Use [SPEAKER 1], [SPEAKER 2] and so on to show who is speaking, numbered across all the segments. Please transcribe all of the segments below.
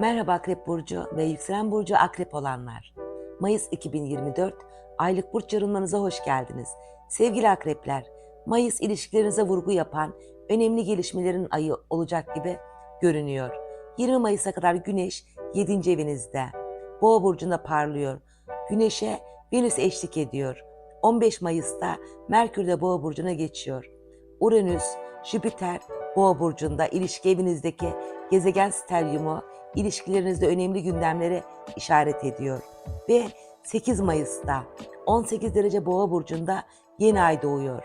[SPEAKER 1] Merhaba Akrep Burcu ve Yükselen Burcu Akrep olanlar. Mayıs 2024 aylık burç yorumlarınıza hoş geldiniz. Sevgili Akrepler, Mayıs ilişkilerinize vurgu yapan önemli gelişmelerin ayı olacak gibi görünüyor. 20 Mayıs'a kadar Güneş 7. evinizde. Boğa burcunda parlıyor. Güneş'e Venüs eşlik ediyor. 15 Mayıs'ta Merkür de Boğa burcuna geçiyor. Uranüs, Jüpiter Boğa burcunda ilişki evinizdeki gezegen steryumu ilişkilerinizde önemli gündemlere işaret ediyor. Ve 8 Mayıs'ta 18 derece Boğa burcunda yeni ay doğuyor.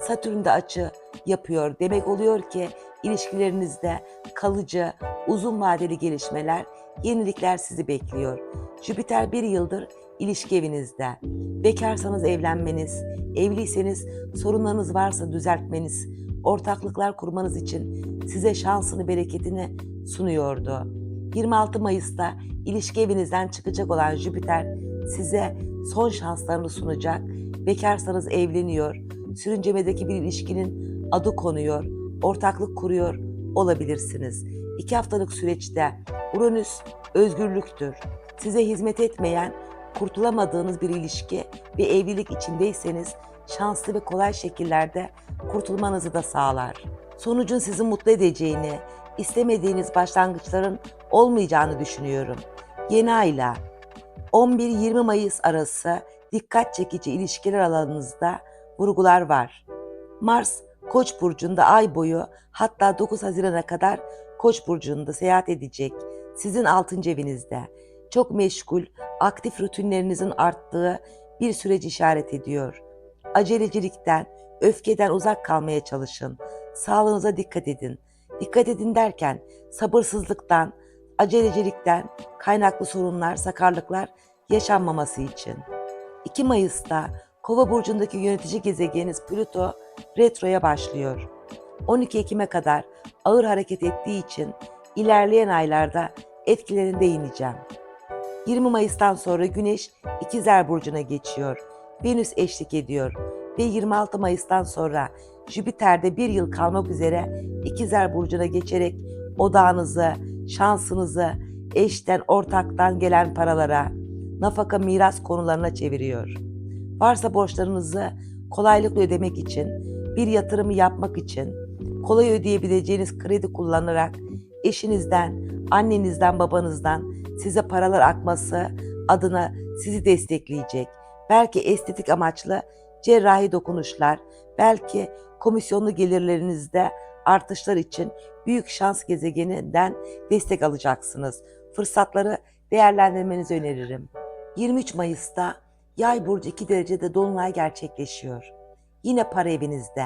[SPEAKER 1] Satürn de açı yapıyor. Demek oluyor ki ilişkilerinizde kalıcı, uzun vadeli gelişmeler, yenilikler sizi bekliyor. Jüpiter bir yıldır ilişki evinizde. Bekarsanız evlenmeniz, evliyseniz sorunlarınız varsa düzeltmeniz, ortaklıklar kurmanız için size şansını, bereketini sunuyordu. 26 Mayıs'ta ilişki evinizden çıkacak olan Jüpiter size son şanslarını sunacak. Bekarsanız evleniyor, sürüncemedeki bir ilişkinin adı konuyor, ortaklık kuruyor olabilirsiniz. İki haftalık süreçte Uranüs özgürlüktür. Size hizmet etmeyen, kurtulamadığınız bir ilişki ve evlilik içindeyseniz şanslı ve kolay şekillerde kurtulmanızı da sağlar. Sonucun sizi mutlu edeceğini, istemediğiniz başlangıçların olmayacağını düşünüyorum. Yeni ayla 11-20 Mayıs arası dikkat çekici ilişkiler alanınızda vurgular var. Mars Koç burcunda ay boyu hatta 9 Haziran'a kadar Koç burcunda seyahat edecek. Sizin 6. evinizde. Çok meşgul, aktif rutinlerinizin arttığı bir süreci işaret ediyor. Acelecilikten, öfkeden uzak kalmaya çalışın. Sağlığınıza dikkat edin. Dikkat edin derken sabırsızlıktan, acelecilikten kaynaklı sorunlar, sakarlıklar yaşanmaması için. 2 Mayıs'ta Kova burcundaki yönetici gezegeniniz Plüto retroya başlıyor. 12 Ekim'e kadar ağır hareket ettiği için ilerleyen aylarda etkilerine değineceğim. 20 Mayıs'tan sonra Güneş İkizler burcuna geçiyor. Venüs eşlik ediyor ve 26 Mayıs'tan sonra Jüpiter'de bir yıl kalmak üzere İkizler burcuna geçerek odağınızı, şansınızı eşten, ortaktan gelen paralara, nafaka, miras konularına çeviriyor. Varsa borçlarınızı kolaylıkla ödemek için, bir yatırımı yapmak için, kolay ödeyebileceğiniz kredi kullanarak eşinizden, annenizden, babanızdan size paralar akması adına sizi destekleyecek. Belki estetik amaçlı cerrahi dokunuşlar, belki komisyonlu gelirlerinizde artışlar için büyük şans gezegeninden destek alacaksınız. Fırsatları değerlendirmenizi öneririm. 23 Mayıs'ta Yay burcu 2 derecede dolunay gerçekleşiyor. Yine para evinizde.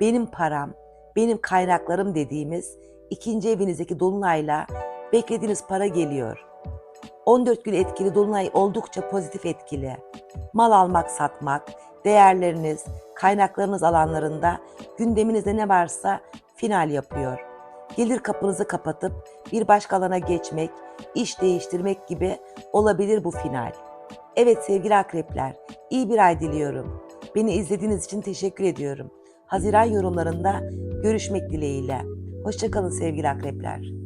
[SPEAKER 1] Benim param, benim kaynaklarım dediğimiz ikinci evinizdeki dolunayla beklediğiniz para geliyor. 14 gün etkili dolunay oldukça pozitif etkili. Mal almak, satmak, değerleriniz, kaynaklarınız alanlarında gündeminizde ne varsa final yapıyor. Gelir kapınızı kapatıp bir başka alana geçmek, iş değiştirmek gibi olabilir bu final. Evet sevgili akrepler, iyi bir ay diliyorum. Beni izlediğiniz için teşekkür ediyorum. Haziran yorumlarında görüşmek dileğiyle. Hoşçakalın sevgili akrepler.